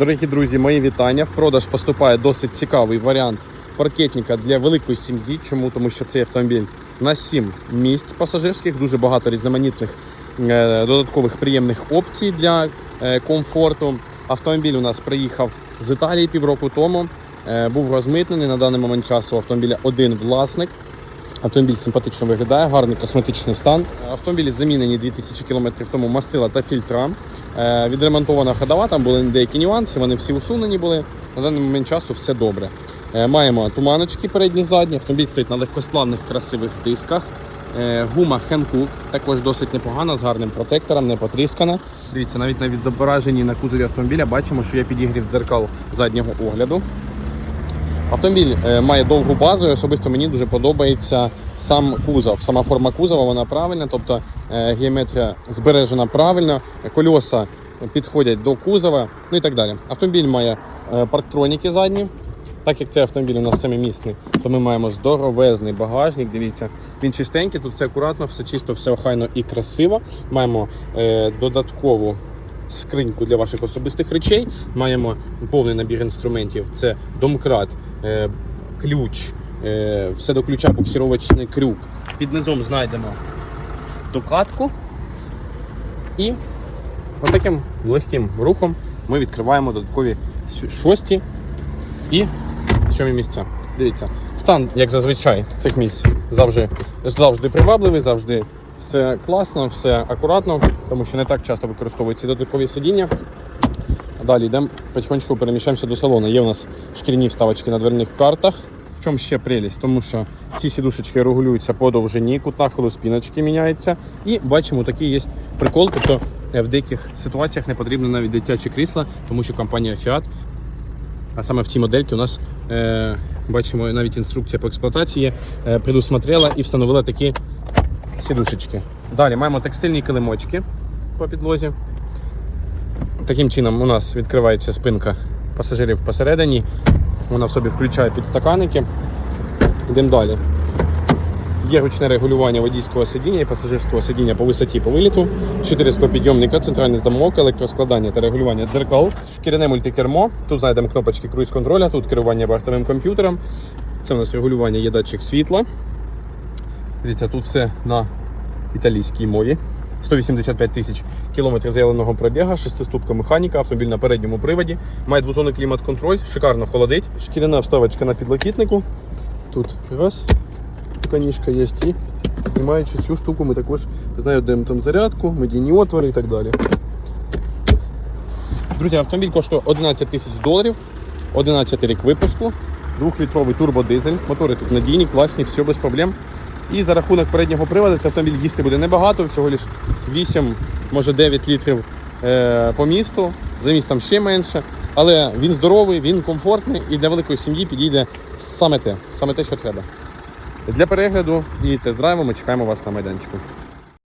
Дорогі друзі, мої вітання. В продаж поступає досить цікавий варіант паркетника для великої сім'ї. Чому? Тому що цей автомобіль на 7 місць пасажирських, дуже багато різноманітних е, додаткових приємних опцій для е, комфорту. Автомобіль у нас приїхав з Італії півроку тому. Е, був розмитнений на даний момент часу. Автомобіля один власник. Автомобіль симпатично виглядає, гарний косметичний стан. Автомобілі замінені 2000 км тому мастила та фільтра. Е, Відремонтована ходова, там були деякі нюанси, вони всі усунені були. На даний момент часу все добре. Е, Маємо туманочки передні задні. Автомобіль стоїть на легкосплавних красивих дисках. Е, Гума Hankook також досить непогана, з гарним протектором, не потріскана. Дивіться, навіть на відображенні на кузові автомобіля бачимо, що є підігрів дзеркал заднього огляду. Автомобіль е, має довгу базу, і особисто мені дуже подобається сам кузов. Сама форма кузова вона правильна, тобто е, геометрія збережена правильно, кольоса підходять до кузова, ну і так далі. Автомобіль має е, парктроніки задні. Так як цей автомобіль у нас семимісний, то ми маємо здоровезний багажник. Дивіться, він чистенький, тут все акуратно, все чисто, все охайно і красиво. Маємо е, додаткову скриньку для ваших особистих речей. Маємо повний набір інструментів: це домкрат, е, ключ, е, все до ключа, буксировочний крюк. Під низом знайдемо докладку. І отаким легким рухом ми відкриваємо додаткові шості і сьомі місця. Дивіться, стан, як зазвичай, цих місць завжди, завжди привабливий, завжди все класно, все акуратно, тому що не так часто використовуються додаткові сидіння. Далі йдемо потихонечку переміщаємося до салону. Є у нас шкіряні вставочки на дверних картах. В чому ще прелість? Тому що ці сідушечки регулюються по довжині, кут нахилу спіночки міняється. І бачимо, такий є прикол. Тобто е, в деяких ситуаціях не потрібно навіть дитячі крісла, тому що компанія Fiat а саме в цій модельці у нас е, бачимо навіть інструкція по експлуатації е, предусмотрела і встановила такі сідушечки. Далі маємо текстильні килимочки по підлозі. Таким чином у нас відкривається спинка пасажирів посередині. Вона в собі включає підстаканники. Йдемо далі. Є ручне регулювання водійського сидіння і пасажирського сидіння по висоті по виліту, 400 підйомника, центральний замок, електроскладання та регулювання дзеркал, шкіряне мультикермо. Тут знайдемо кнопочки круїз-контроля, тут керування бортовим комп'ютером. Це у нас регулювання є датчик світла. Дивіться, тут все на італійській мові. 185 тисяч кілометрів заявленого пробіга, шестиступка механіка, автомобіль на передньому приводі, має двозонний клімат-контроль, шикарно холодить, шкіряна вставочка на підлокітнику. Тут раз, канішка є і піднімаючи цю штуку, ми також знайдемо там зарядку, медійні отвори і так далі. Друзі, автомобіль коштує 11 тисяч доларів, 11 рік випуску, 2-літровий турбодизель, мотори тут надійні, класні, все без проблем. І за рахунок переднього приводу цей автомобіль їсти буде небагато, всього лише 8, може 9 літрів е, по місту, за містом ще менше. Але він здоровий, він комфортний і для великої сім'ї підійде саме те, саме те, що треба. Для перегляду і тест-драйву ми чекаємо вас на майданчику.